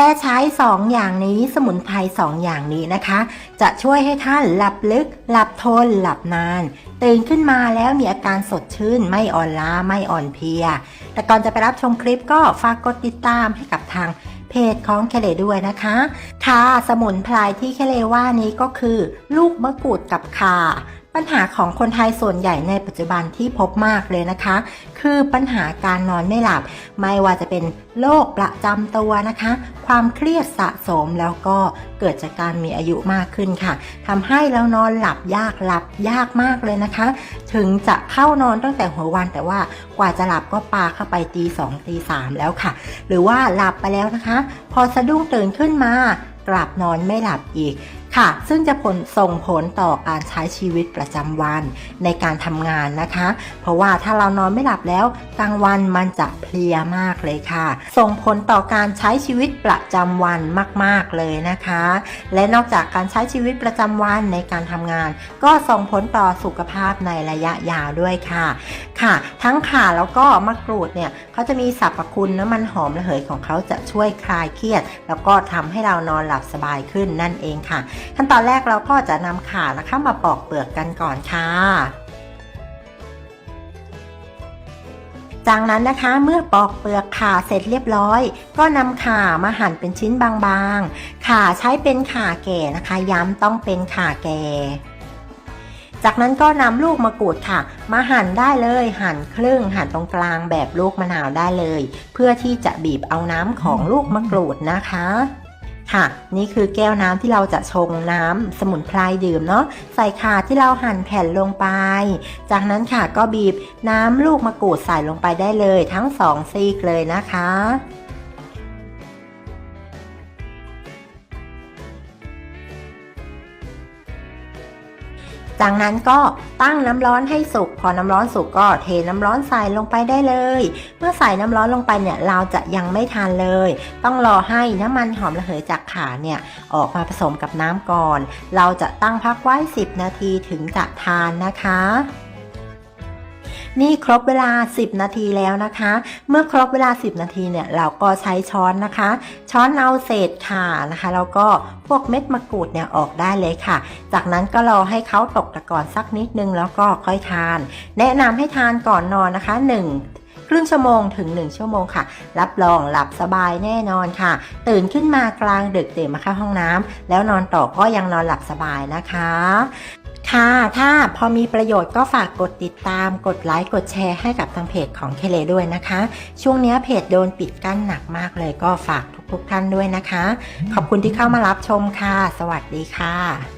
แค่ใช้2อย่างนี้สมุนไพร2อย่างนี้นะคะ จะช่วยให้ท่านหลับลึก หลับทน หลับนาน ตื่นขึ้นมาแล้วมีอาการสดชื่น ไม่อ่อนล้าไม่อ่อนเพลีย แต่ก่อนจะไปรับชมคลิปก็ฝากกดติดตามให้กับทางเพจของเคเลด้วยนะคะ ค่ะสมุนไพรที่เคเลว่านี้ก็คือ ลูกมะกรูดกับข่า ปัญหาของคนไทยส่วนใหญ่ในปัจจุบันที่พบมากเลยนะคะ คือปัญหาการนอนไม่หลับ ไม่ว่าจะเป็นโรคประจำตัวนะคะ ความเครียดสะสมแล้วก็เกิดจากการมีอายุมากขึ้นค่ะทำให้เรานอนหลับยากหลับยากมากเลยนะคะ ถึงจะเข้านอนตั้งแต่หัววันแต่ว่ากว่าจะหลับก็ปาเข้าไปตีสองตีสามแล้วค่ะ หรือว่าหลับไปแล้วนะคะ พอสะดุ้งตื่นขึ้นมากลับนอนไม่หลับอีก ค่ะ ซึ่งจะผลส่งผลต่อการใช้ชีวิตประจำวันในการทำงานนะคะ เพราะว่าถ้าเรานอนไม่หลับแล้วกลางวันมันจะเพลียมากเลยค่ะ ส่งผลต่อการใช้ชีวิตประจำวันมาก ๆเลยนะคะ และนอกจากการใช้ชีวิตประจำวันในการทำงาน ก็ส่งผลต่อสุขภาพในระยะยาวด้วยค่ะ ค่ะ ทั้งข่าแล้วก็มะกรูดเนี่ยเขาจะมีสรรพคุณน้ำมันหอมระเหยของเขาจะช่วยคลายเครียด แล้วก็ทำให้เรานอนหลับสบายขึ้นนั่นเองค่ะขั้นตอนแรกเราก็จะนำข่านะคะมาปอกเปลือกกันก่อนค่ะ จากนั้นนะคะเมื่อปอกเปลือกข่าเสร็จเรียบร้อย ก็นำข่ามาหั่นเป็นชิ้นบางๆ ข่าใช้เป็นข่าแก่นะคะ ย้ำต้องเป็นข่าแก่จากนั้นก็นำลูกมะกรูดค่ะ มาหั่นได้เลยหั่นครึ่งหั่นตรงกลางแบบลูกมะนาวได้เลย เพื่อที่จะบีบเอาน้ำของลูกมะกรูดนะคะ ค่ะ นี่คือแก้วน้ำที่เราจะชงน้ำสมุนไพรดื่มเนาะใส่ขาที่เราหั่นแผ่นลงไป จากนั้นค่ะก็บีบน้ำลูกมะกรูดใส่ลงไปได้เลยทั้งสองซีกเลยนะคะ จากนั้นก็ตั้งน้ำร้อนให้สุก พอน้ำร้อนสุกก็เทน้ำร้อนใส่ลงไปได้เลย เมื่อใส่น้ำร้อนลงไปเนี่ยเราจะยังไม่ทานเลย ต้องรอให้น้ำมันหอมระเหยจากขาเนี่ยออกมาผสมกับน้ำก่อน เราจะตั้งพักไว้ 10 นาทีถึงจะทานนะคะ นี่ครบเวลา 10 นาทีแล้วนะคะ เมื่อครบเวลา 10 นาทีเนี่ยเราก็ใช้ช้อนนะคะ ช้อนเอาเศษข่านะคะแล้วก็พวกเม็ดมะกรูดเนี่ยออกได้เลยค่ะ จากนั้นก็รอให้เขาตกตะกอนสักนิดนึงแล้วก็ค่อยทาน แนะนำให้ทานก่อนนอนนะคะ 1ครึ่งชั่วโมงถึง 1 ชั่วโมงค่ะ รับรองหลับสบายแน่นอนค่ะ ตื่นขึ้นมากลางดึกตื่นมาเข้าห้องน้ำแล้วนอนต่อก็ยังนอนหลับสบายนะคะ ค่ะ ถ้าพอมีประโยชน์ก็ฝากกดติดตาม กดไลค์ กดแชร์ให้กับทางเพจของเคเลด้วยนะคะ ช่วงนี้เพจโดนปิดกั้นหนักมากเลยก็ฝากทุกๆท่านด้วยนะคะ ขอบคุณที่เข้ามารับชมค่ะ สวัสดีค่ะ